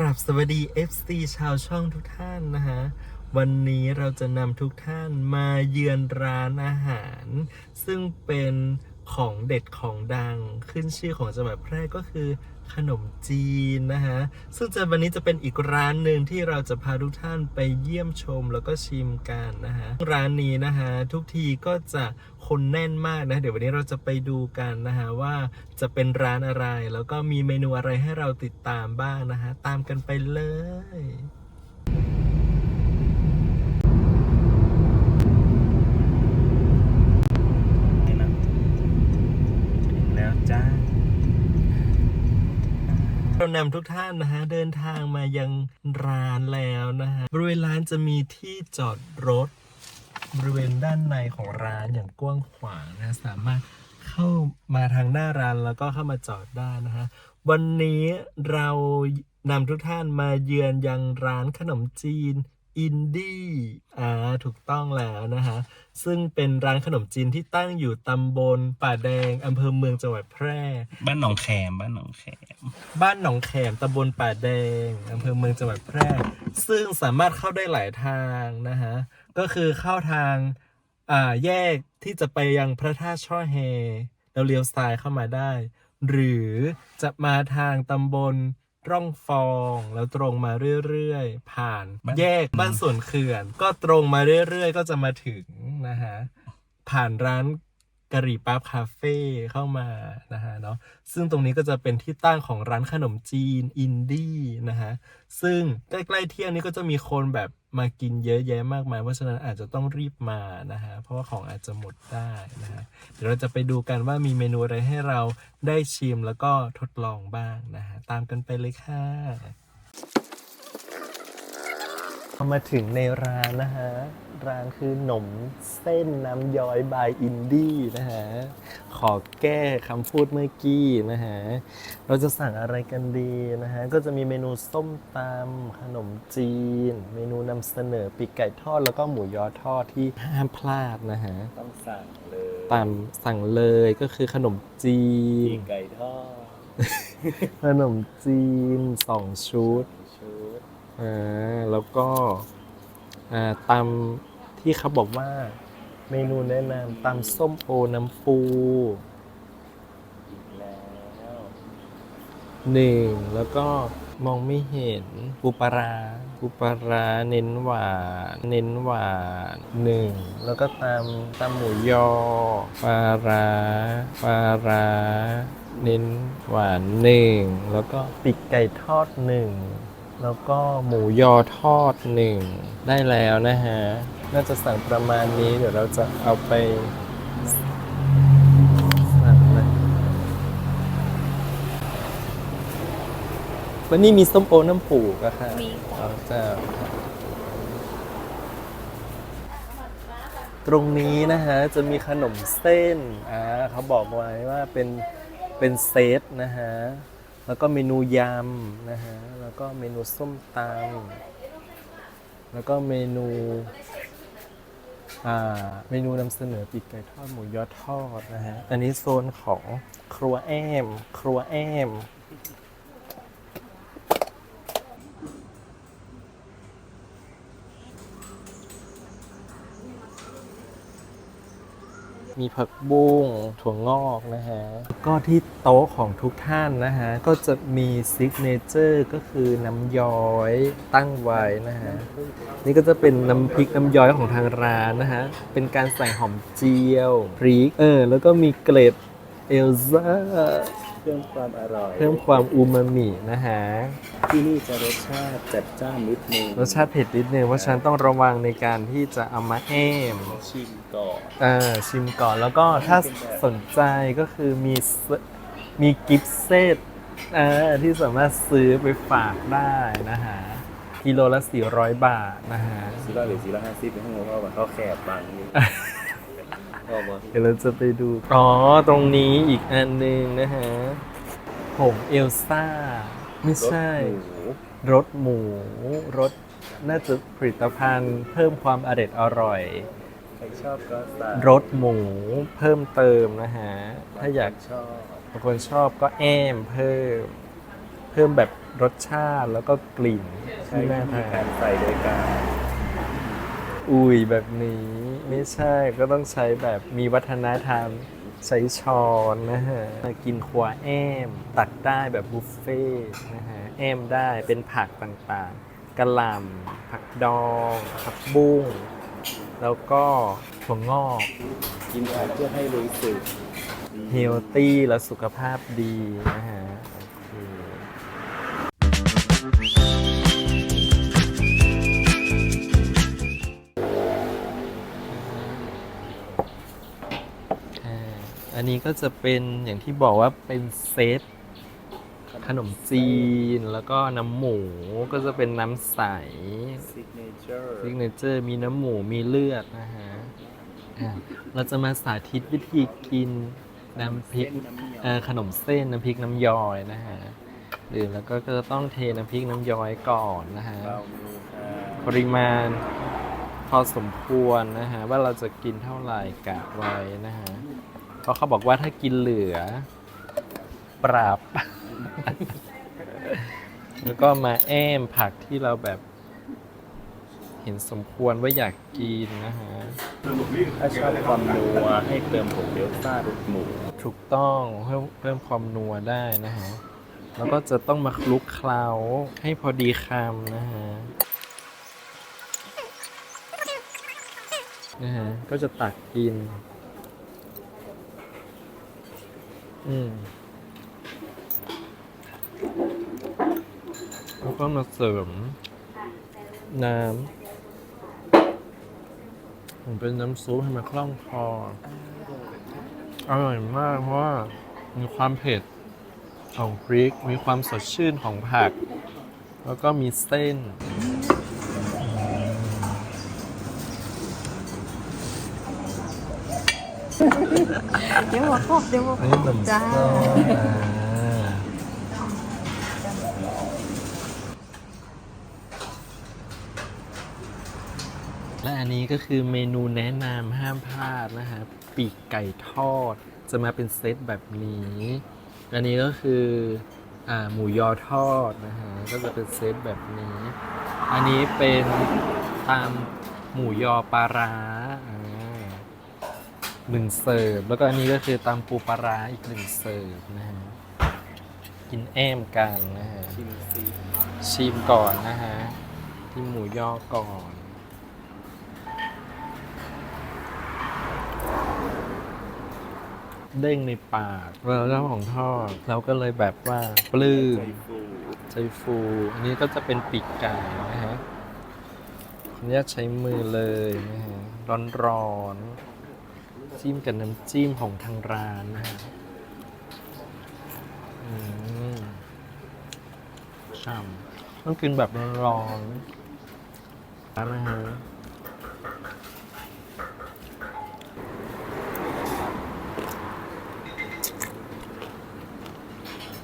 กราบสวัสดี FC ชาวช่องทุกท่านนะฮะ วันนี้เราจะนำทุกท่านมาเยือนร้านอาหาร ซึ่งเป็นของเด็ดของดังขึ้นชื่อของจังหวัดแพร่ก็คือ ขนมจีนนะฮะ ซึ่งจะวันนี้จะเป็นอีกร้านหนึ่งที่เราจะพาทุกท่านไปเยี่ยมชมแล้วก็ชิมกันนะฮะ ร้านนี้นะฮะทุกทีก็จะคนแน่นมากนะ เดี๋ยววันนี้เราจะไปดูกันนะฮะว่าจะเป็นร้านอะไร แล้วก็มีเมนูอะไรให้เราติดตามบ้างนะฮะ ตามกันไปเลย นี่นะถึงแล้วจ้า เรา นำทุกท่านนะฮะเดินทางมายังร้านแล้วนะฮะบริเวณร้านจะมีที่จอดรถ บริเวณด้านในของร้านอย่างกว้างขวางนะสามารถเข้ามาทางหน้าร้านแล้วก็เข้ามาจอดได้นะฮะวันนี้เรานำทุกท่านมาเยือนยังร้านขนมจีน อินดี้อ่าถูกต้องแล้วนะฮะซึ่งเป็นร้านขนมจีนที่ตั้งอยู่ตำบลป่าแดงอำเภอเมืองจังหวัดแพร่ บ้านหนองแขมบ้านหนองแขมบ้านหนองแขมตำบลป่าแดงอำเภอเมืองจังหวัดแพร่ ซึ่งสามารถเข้าได้หลายทางนะฮะก็คือเข้าทางอ่าแยกที่จะไปยังพระธาตุช่อแฮแล้วเลี้ยวซ้ายเข้ามาได้ หรือจะมาทางตำบล ร่องฟอง แล้วตรงมาเรื่อยๆ ผ่านแยกบ้านสวนเขื่อน ก็ตรงมาเรื่อยๆ ก็จะมาถึงนะฮะผ่านร้านกะหรี่ปั๊บคาเฟ่เข้ามานะฮะเนาะซึ่งตรงนี้ก็จะเป็นที่ตั้งของร้านขนมจีนอินดี้นะฮะซึ่งใกล้ๆเที่ยงนี้ก็จะมีคนแบบ มากินเยอะแยะมากมายเพราะฉะนั้นอาจจะต้องรีบมานะฮะเพราะว่าของอาจจะหมดได้นะฮะเดี๋ยวเราจะไปดูกันว่ามีเมนูอะไรให้เราได้ชิมแล้วก็ทดลองบ้างนะฮะตามกันไปเลยค่ะพอมาถึงในร้านนะฮะ ร้านคือหนมเส้นน้ำย้อยบายอินดี้นะฮะ ขอแก้คำพูดเมื่อกี้นะฮะ เราจะสั่งอะไรกันดีนะฮะ ก็จะมีเมนูส้มตำขนมจีน เมนูนำเสนอปีกไก่ทอดแล้วก็หมูยอทอดที่ห้ามพลาดนะฮะต้องสั่งเลยตามสั่งเลยก็คือขนมจีนไก่ทอดขนมจีนสองชุดชุดอ่าแล้วก็อ่าตำที่เขาบอกว่า เมนูแนะนำตำส้มโอน้ำปูอีกแล้วหนึ่งแล้วก็มองไม่เห็นปูปลาร้าปูปลาร้าเน้นหวานเน้นหวานหนึ่งแล้วก็ตำตำหมูยอปลาร้าปลาร้าเน้นหวานหนึ่งแล้วก็ปีกไก่ทอดหนึ่งแล้วก็หมูยอทอดหนึ่งได้แล้วนะฮะ น่าจะสั่งประมาณนี้ เดี๋ยวเราจะเอาไปสั่งนะวันนี้มีส้มโอน้ำปูกอะค่ะมีค่ะเอาจ้าตรงนี้นะฮะ จะมีขนมเส้น อ่าเขาบอกไว้ว่าเป็นเป็นเซตนะฮะ แล้วก็เมนูยำนะฮะ แล้วก็เมนูส้มตำแล้วก็เมนูอ่า เมนูนำเสนอปีกไก่ทอดหมูยอทอดนะฮะ อันนี้โซนของครัวแอม ครัวแอม มีผักบุ้งถั่วงอกนะฮะ ก็ที่โต๊ะของทุกท่านนะฮะ ก็จะมีซิกเนเจอร์ก็คือน้ำย้อยตั้งไว้นะฮะ นี่ก็จะเป็นน้ำพริกน้ำย้อยของทางร้านนะฮะ เป็นการใส่หอมเจียวพริกเออแล้วก็มีเกล็ดเอลซ่า เพิ่มความอร่อย เพิ่มความอูมามินะฮะ ที่นี่จะรสชาติจัดจ้านนิดนึงรสชาติเผ็ดนิดนึงเพราะฉะนันต้องระวังในการที่จะเอามาแอมชิมก่อนอ่าชิมก่อนแล้วก็ถ้าสนใจก็คือมีเซมีกิฟต์เซตอ่าที่สามารถซื้อไปฝากได้นะฮะกิโลละ 400 บาทนะฮะสี่ร้อยหรือสี่ร้อยห้าสิบไม่รู้ว่ามันเขาแคบบางนี่ ก็มาเดี๋ยวเราจะไปดู อ๋อ ตรงนี้อีกอันหนึ่งนะฮะผงเอลซ่า ไม่ใช่รสหมูรสหมู รสน่าจะผลิตภัณฑ์เพิ่มความอร่อยอร่อยใครชอบก็สั่งรสหมูเพิ่มเติมนะฮะ ถ้าอยากชอบบางคนชอบก็แอมเพิ่ม เพิ่มแบบรสชาติแล้วก็กลิ่นใช้ที่น่าวิธีทากานรใส่โดยการ อุ้ยแบบนี้ ไม่ใช่ก็ต้องใช้แบบมีวัฒนธรรมใช้ช้อนนะฮะกินขวาแอม ตักได้แบบบุฟเฟ่ต์นะฮะแอมได้เป็นผักต่างๆกะหล่ำผักดองผักบุ้งแล้วก็ถั่วงอก กินผักเพื่อให้รู้สึกดีเฮลตี้และสุขภาพดีนะฮะ อันนี้ก็จะเป็นอย่างที่บอกว่าเป็นเซตขนมจีนแล้วก็น้ำหมูก็จะเป็นน้ำใสซิกเนเจอร์ซิกเนเจอร์มีน้ำหมูมีเลือดนะฮะอะเราจะมาสาธิตวิธีกินน้ำพริกเอ่อขนมเส้นน้ำพริกน้ำยอยนะฮะหรือแล้วก็จะต้องเทน้ำพริกน้ำยอยก่อนนะฮะเรามีค่ะปริมาณพอสมควรนะฮะว่าเราจะกินเท่าไหร่กะไว้นะฮะเพ ราะเขาบอกว่าถ้ากินเหลือ ปรับแล้วก็มาแอมผักที่เราแบบ เห็นสมควรว่าอยากกินนะฮะ ถ้าชอบความนัวให้เติมผงเดลต้ารสหมูถูกต้องเพิ่มเพิ่มความนัวได้นะฮะ แล้วก็จะต้องมาคลุกเคล้าให้พอดีคำนะฮะนะฮะก็จะตักกิน อืมแล้วก็มาเสริม น้ำผมเป็นน้ำซุปให้มันคล่องคอ อร่อยมากเพราะว่ามีความเผ็ดของพริก มีความสดชื่นของผัก แล้วก็มีเส้น เดี๋ยวหัวครบเดี๋ยวหัวครนี่บขนมจ้าส้าและอันนี้ก็คือเมนูแนะนำห้ามพลาดนะฮะปีกไก่ทอดจะมาเป็นเซตแบบนี้ อันนี้ก็คืออหมูยอทอดนะฮะก็จะเป็นเซตแบบนี้ อันนี้เป็นตามหมูยอปลาร้า หนึ่งเสิร์ฟแล้วก็อันนี้ก็คือตำปูปลาร้าอีกหนึ่งเสิร์ฟนะฮะกินแอมกันนะฮะชิมซีชิมก่อนนะฮะที่หมูย่อก่อนเด้งในปากเราเจ้าของทอดเราก็เลยแบบว่าปลื้มใจฟู อันนี้ก็จะเป็นปีกไก่นะฮะขออนุญาตใช้มือเลยนะฮะร้อนๆ จิ้มกับน้ำจิ้มของทางร้านนะฮะอืมช่ำต้องกินแบบร้อนๆนะฮะ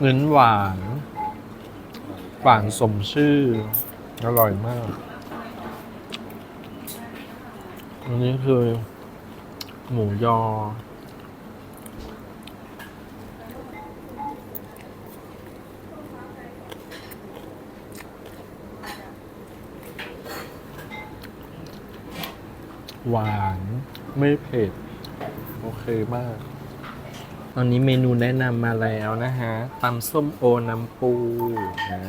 เน้นหวาน หวานสมชื่อ อร่อยมาก อันนี้คือ หมูยอ หวาน ไม่เผ็ด โอเคมาก ตอนนี้เมนูแนะนำมาแล้วนะฮะตำส้มโอน้ำปูอ่า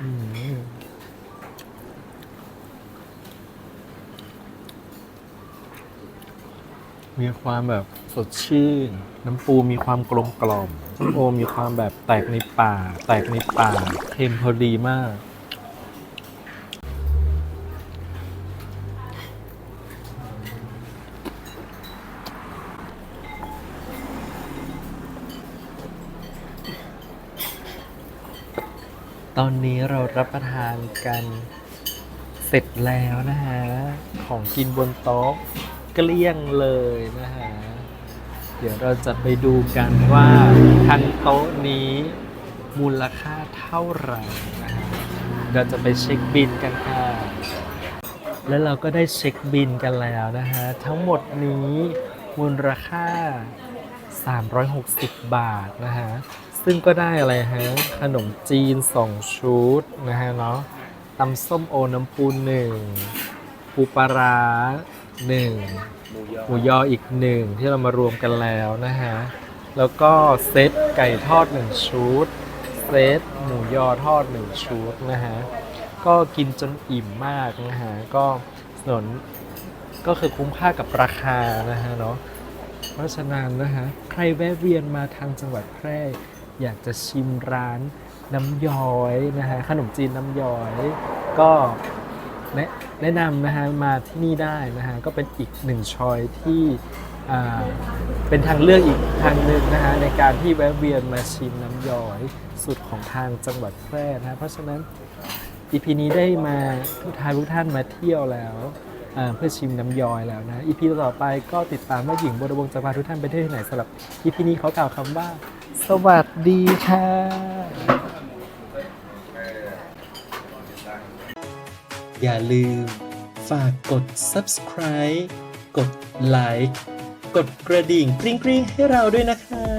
อืม มีความแบบสดชื่น น้ำปูมีความกลมกล่อมส้มโอมีความแบบแตกในปากแตกในปากเค็มพอดีมาก ตอนนี้เรารับประทานกันเสร็จแล้วนะฮะ ของกินบนโต๊ะ เกลี้ยงเลยนะฮะ เดี๋ยวเราจะไปดูกันว่าทั้งโต๊ะนี้มูลค่าเท่าไหร่นะฮะ เราจะไปเช็คบินกันค่ะ แล้วเราก็ได้เช็คบินกันแล้วนะฮะ ทั้งหมดนี้มูลค่า 360 บาทนะฮะ ซึ่งก็ได้อะไรฮะ ขนมจีน 2 ชุดนะฮะเนาะตำส้มโอน้ำปูหนึ่งปูปลาร้า หนึ่งหมูยอหมูยออีกหนึ่งที่เรามารวมกันแล้วนะฮะ แล้วก็เซตไก่ทอด1ชุด เซตหมูยอทอด1ชุดนะฮะ ก็กินจนอิ่มมากนะฮะ ก็สนนก็คือคุ้มค่ากับราคานะฮะเนาะ เพราะฉะนั้นนะฮะ ใครแวะเวียนมาทางจังหวัดแพร่ อยากจะชิมร้านน้ำย้อยนะฮะ ขนมจีนน้ำย้อย ก็ แนะแนะนำนะฮะมาที่นี่ได้นะฮะก็เป็นอีกหนึ่งชอยที่เป็นทางเลือกอีกทางหนึ่งนะฮะในการที่แวะเวียนมาชิมน้ำย้อยสุดของทางจังหวัดแพร่นะฮะเพราะฉะนั้นอีพีนี้ได้มาทุกทายทุกท่านมาเที่ยวแล้วเพื่อชิมน้ำย้อยแล้วนะอีพีต่อไปก็ติดตามว่าหญิงบรวงจะพาทุกท่านไปเที่ยวที่ไหนสำหรับอีพีนี้เขากล่าวคำว่า สวัสดีค่ะ อย่าลืม ฝากกด subscribe กดไลค์กดกระดิ่งกริ๊งๆให้เราด้วยนะคะ